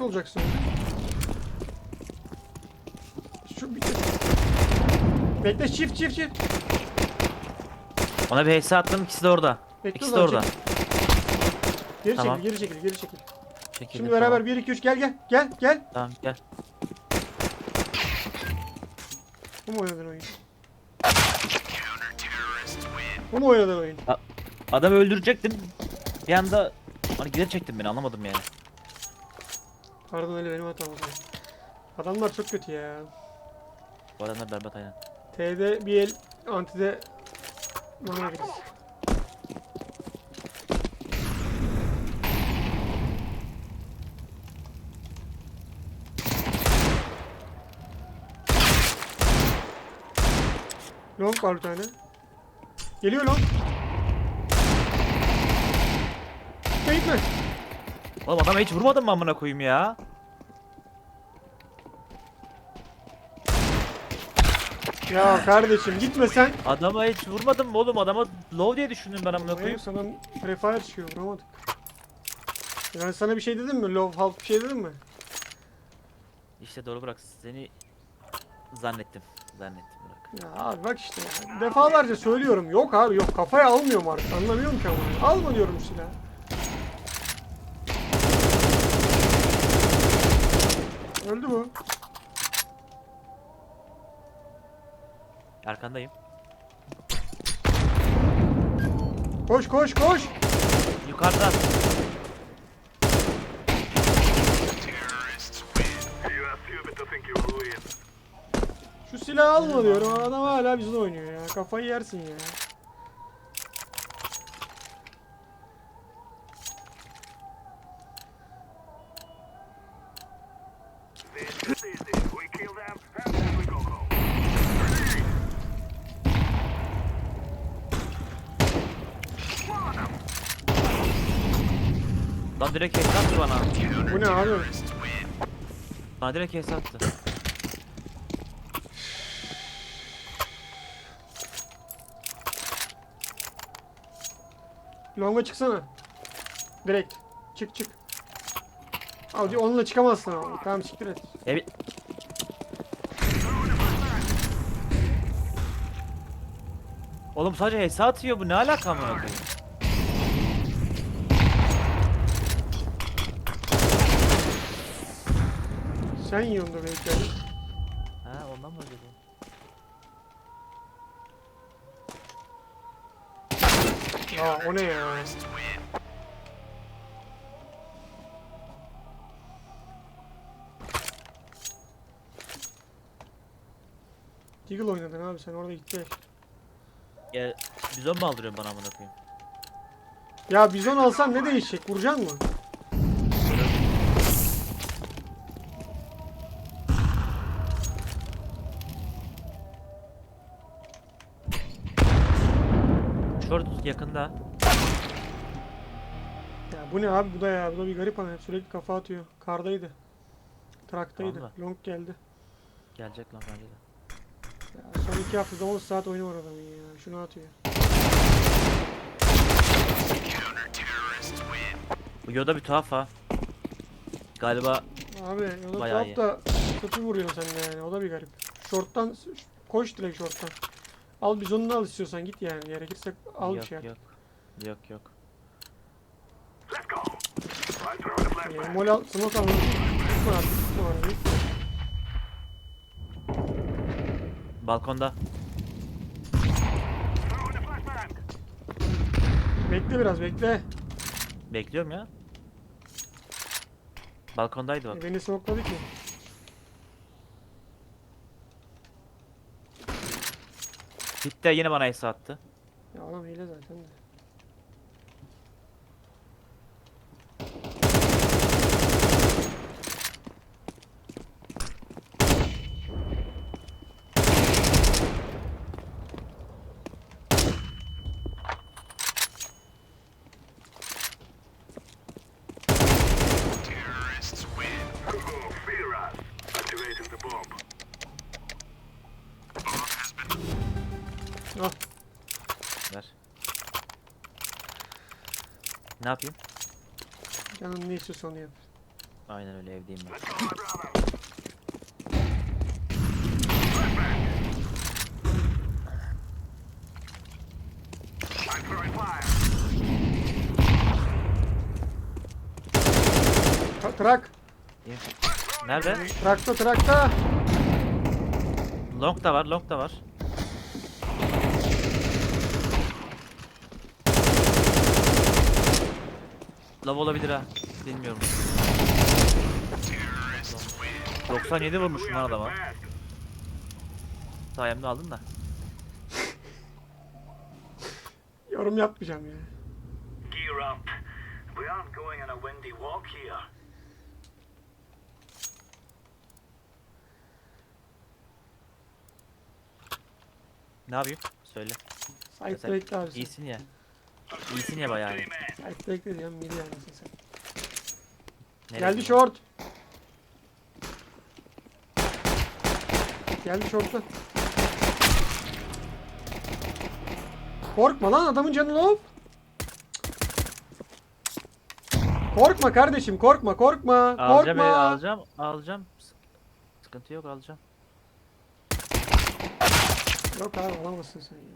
Olacaksın? Şu bir Bekle çift çift çift. Ona bir HS attım ikisi de orada. Bekle İkisi de orada. çekil. Geri Tamam. çekil, geri çekil, geri çekil. Çekildi, Şimdi tamam. beraber 1 2 3 gel gel. Gel gel. Tamam gel. Bu mu oynadın oyun? Bu mu oynadın oyun? Adamı öldürecektim. Bir anda hani geri çektim beni anlamadım yani. Pardon öyle benim hatam o zaman. Adamlar çok kötü ya. Bu adamlar berbat aynen. T'de bir el, antide bana giriş. Long var bir tane. Geliyor long. Gitme gitme. Oğlum adama hiç vurmadın mı amına koyayım ya? Ya kardeşim gitme sen. Adama hiç vurmadın mı oğlum? Adama low diye düşündüm ben amına Koyayım koyayım. sana prefire çıkıyor vuramadık. Yani sana bir şey dedim mi? Love half bir şey dedim mi? İşte doğru bırak seni zannettim. Zannettim bırak. Ya abi bak işte ya. Defalarca söylüyorum. Yok abi yok. Kafaya almıyorum artık. Anlamıyorum ki ama. Alma diyorum silahı. Öldü bu. Arkandayım. Koş koş koş. Yukarıda. You are stupid to think you will win. Şu silahı alma diyorum. Adam hala bizle oynuyor ya. Kafayı yersin ya. Lan direkt HS attı bana. Bu ne abi? Bana direkt HS attı. Longa çıksana. Direkt. Çık çık. Abi onunla çıkamazsın abi. Tamam siktir et. E bir- Oğlum sadece HS atıyor bu ne alaka amına Sen yiyorsun da belki. Ha ondan mı acaba? Aa o ne ya? Deagle oynadın abi sen orada gitti. Ya bizon mu aldırıyorsun bana amına koyayım? Ya bizon alsan ne değişecek? Vuracaksın mı? Short yakında. Ya bu ne abi bu da ya bu da bir garip ana sürekli kafa atıyor. Kardaydı. Traktaydı. Vallahi. Long geldi. Gelecek lan bence de. Ya son iki haftada 10 saat oyunu var adamın ya. Şunu atıyor. Bu Yoda bir tuhaf ha. Galiba Abi o da Bayağı tuhaf da kötü vuruyorsun sen yani o da bir garip. Short'tan koş direkt short'tan. Al bizonunu al istiyorsan git yani gerekirse al bir yok, şey yap. yok. Yok yok. Let's go. I throw the flashbang. Ee, mol al, smoke al. Tutma artık tutma abi. Balkonda. Bekle biraz bekle. Bekliyorum ya. Balkondaydı bak. E, beni smokladı ki. Bitti yine bana HS attı. Ya adam hile zaten de. Ne yapayım? Canın ne istiyorsa onu yap. Aynen öyle evdeyim ben. Tra- Trak. İyi. Nerede? Trakta trakta. Long da var, long da var. Lav olabilir ha. Bilmiyorum. 97 vurmuşum lan adama. Sayemde aldın da. Yorum yapmayacağım ya. Gear up. We aren't going on a windy walk here. Ne yapayım? Söyle. Site Sen bekle abi iyisin ya. İyisin ya bayağı iyi. Site bekle diyorum midi sen. Nereye Geldi short. Geldi short'ta. Korkma lan adamın canı low. Korkma kardeşim korkma korkma Alacağım, korkma. alacağım, alacağım. Sık- Sıkıntı yok, alacağım. Yok abi alamazsın sen ya.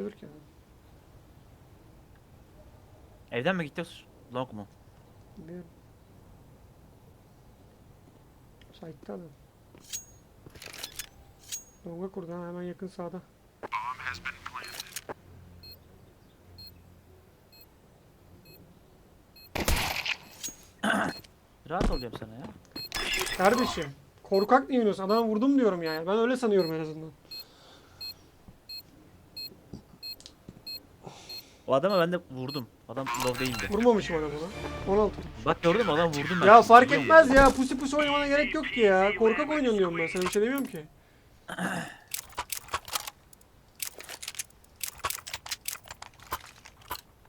Adam. Evden mi gidiyorsun? Long mu? Bilmiyorum. Site'da adam. Longa kurdu ha hemen yakın sağda. Rahat ol diyorum sana ya. Kardeşim korkak niye oynuyorsun? Adamı vurdum diyorum yani. Ben öyle sanıyorum en azından. O adama ben de vurdum. Adam low değildi. Vurmamışım adamı lan. 16. Bak gördün mü adam vurdum ben. Ya fark Biliyor etmez ya. Pusi pusi oynamana gerek yok ki ya. Korkak oynuyorsun diyorum ben. Sana bir şey demiyorum ki.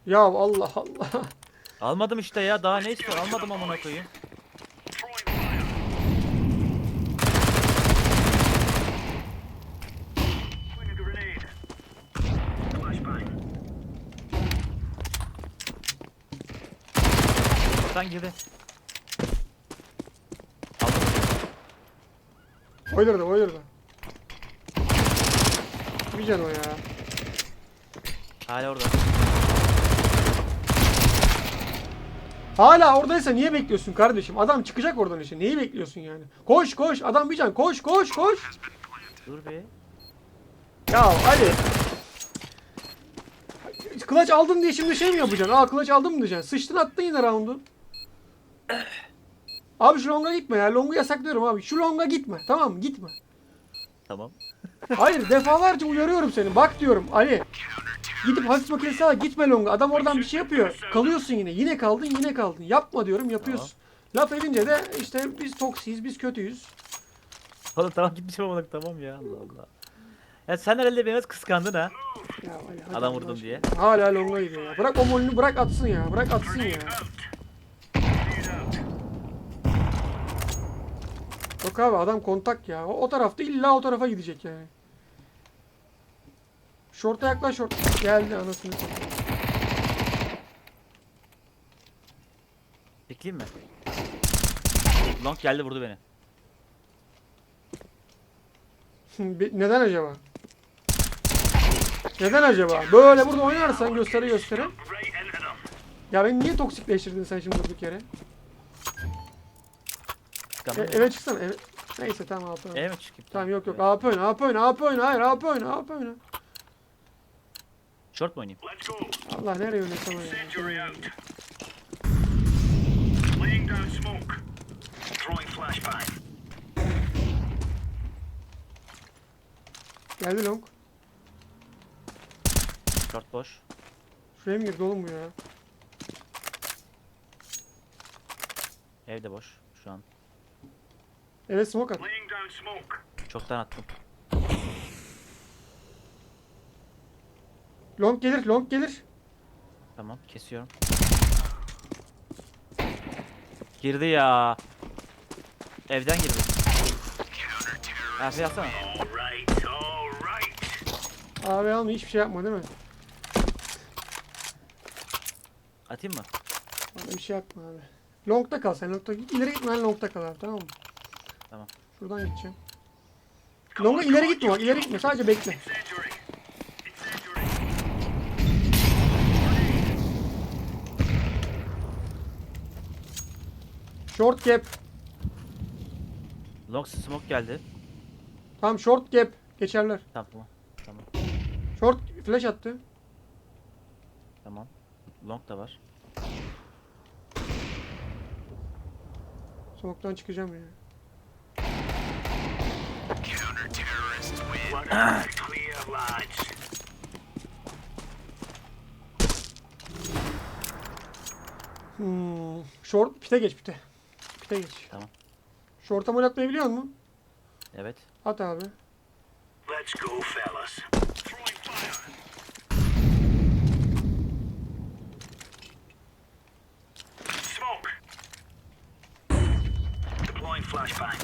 Ya Allah Allah. Almadım işte ya daha ne istiyor almadım amına koyayım. Throwing fire. Throwing a grenade. Flashbang. Sen girdi. Aldım. Oylardı oylardı. Bir can o ya. Hala orada. Hala oradaysa niye bekliyorsun kardeşim? Adam çıkacak oradan işte. Neyi bekliyorsun yani? Koş koş. Adam bir can. Koş koş koş. Dur be. Ya Ali. Kılıç aldın diye şimdi şey mi yapacaksın? Aa kılıç aldım mı diyeceksin? Sıçtın attın yine roundu. Abi şu longa gitme ya. Longu yasaklıyorum abi. Şu longa gitme. Tamam mı? Gitme. Tamam. Hayır defalarca uyarıyorum seni. Bak diyorum Ali. Gidip hafif makinesi al. Gitme longa. Adam oradan bir şey yapıyor. Kalıyorsun yine. Yine kaldın yine kaldın. Yapma diyorum yapıyorsun. Laf edince de işte biz toksiyiz biz kötüyüz. Oğlum tamam gitmişim amına tamam ya Allah Allah. Ya sen herhalde beni biraz kıskandın ha. Ya Ali, hadi Adam Allah vurdum aşkına. diye. Hala longa gidiyor ya. Bırak o molünü bırak atsın ya. Bırak atsın ya. Out. Grenade out. Yok abi adam kontak ya. O, o tarafta illa o tarafa gidecek yani. Şorta yaklaş şort. Geldi anasını satayım. Bekleyeyim mi? Long geldi vurdu beni. Be- Neden acaba? Neden acaba? Böyle burada oynarsan into them. Ya beni niye toksikleştirdin sen şimdi durduk yere? Kıskandın E, eve çıksana eve. Neyse tamam AP oyna. Eve mi çıkayım? Tamam yok yok AP oyna AP oyna AP oyna hayır AP oyna AP oyna. Short mu oynayayım? Allah nereye oynasam ya. Incendiary out. Laying down smoke. Throwing flashbang. Geldi long. Short boş. Şuraya mı girdi oğlum bu ya? Evde boş şu an. Evet smoke at. Çoktan attım. Long gelir long gelir. Tamam kesiyorum. Girdi ya. Evden girdi. Ha şey yapsana. Abi alma hiçbir şey yapma değil mi? Atayım mı? Bana bir şey yapma abi. Long'da kal sen long'da. İleri gitme long'da kal abi tamam mı? Tamam. Şuradan gideceğim. Long'a ileri gitme bak ileri gitme sadece bekle. Short gap. Long smoke geldi. Tamam short gap. Geçerler. Tamam tamam. Short flash attı. Tamam. Long da var. Smoke'tan çıkacağım ya. Clear Hmm. Short pite geç pite. Pite geç. Tamam. Short'a mol atmayı biliyor musun? Evet. At abi. Let's go, fellas. Throwing fire. Smoke. Deploying flashbang.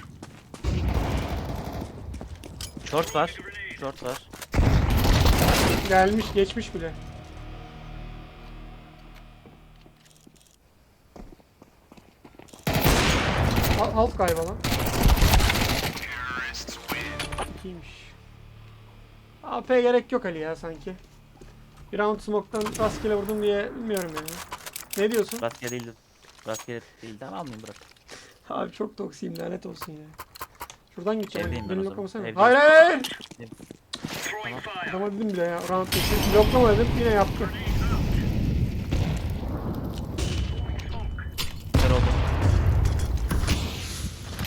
Short var. Short var. Gelmiş geçmiş bile. Al, alt galiba lan. İyiymiş. AP gerek yok Ali ya sanki. Bir round smoke'tan rastgele vurdum diye bilmiyorum yani. Ne diyorsun? Rastgele değildi. Rastgele değildi ama almayayım bırak. Abi çok toksiyim lanet olsun ya. Şuradan gideceğim. Evdeyim ben Beni o zaman. loklamasana. Evdeyim. Hayır hayır hayır. Adama dedim bile ya. Round geçti. Bloklama dedim yine yaptı. Kör oldu.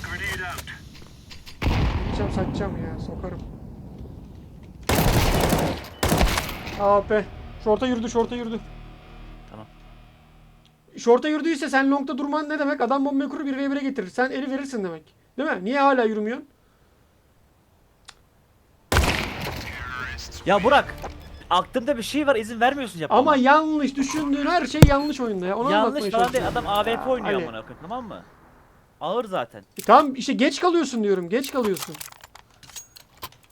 Grenade out. Gideceğim satacağım ya sokarım. AP. Şorta yürüdü şorta yürüdü. Tamam. Şorta yürüdüyse sen longta durman ne demek? Adam bombayı kurur 1v1'e getirir. Sen eli verirsin demek. Değil mi? Niye hala yürümüyorsun? Ya Burak. Aklımda bir şey var izin vermiyorsun yapmama. Ama yanlış düşündüğün her şey yanlış oyunda ya. Onu Yanlış anlatmaya falan değil. çalışıyorum. Adam AWP oynuyor Ali. amına koyayım tamam mı? Ağır zaten. E Tamam işte geç kalıyorsun diyorum. Geç kalıyorsun.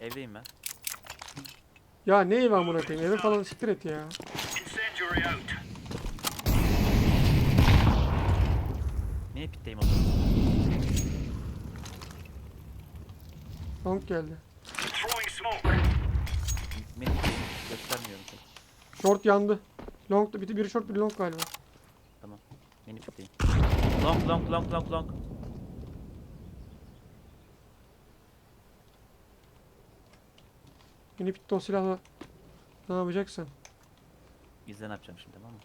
Evdeyim ben. Ya ne ev amına koyayım? Eve falan siktir et ya. Incendiary out. Niye pitteyim o zaman? Long geldi. Throwing smoke. Beni göstermiyorum pek. Short yandı. Long da biri, short biri long galiba. Beni pitteyim. Long long long long long. Yine bitti o silahla. Ne yapacaksın? İzle ne yapacağım şimdi tamam mı?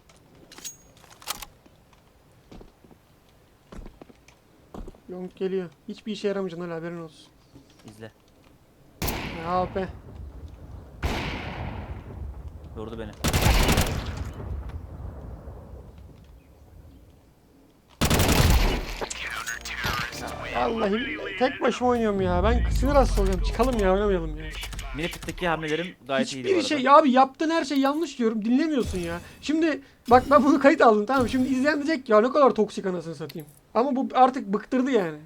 Long geliyor. Hiçbir işe yaramayacaksın hala haberin olsun. İzle. Ya AP. Yordu beni. Vallahi tek başıma oynuyorum ya. Ben sinir hastası oluyorum. Çıkalım ya oynamayalım ya. Mini pitteki hamlelerim gayet iyiydi bu Hiçbir arada. şey ya abi yaptığın her şey yanlış diyorum. Dinlemiyorsun ya. Şimdi bak ben bunu kayıt aldım tamam mı? Şimdi izleyen diyecek ya ne kadar toksik anasını satayım. Ama bu artık bıktırdı yani.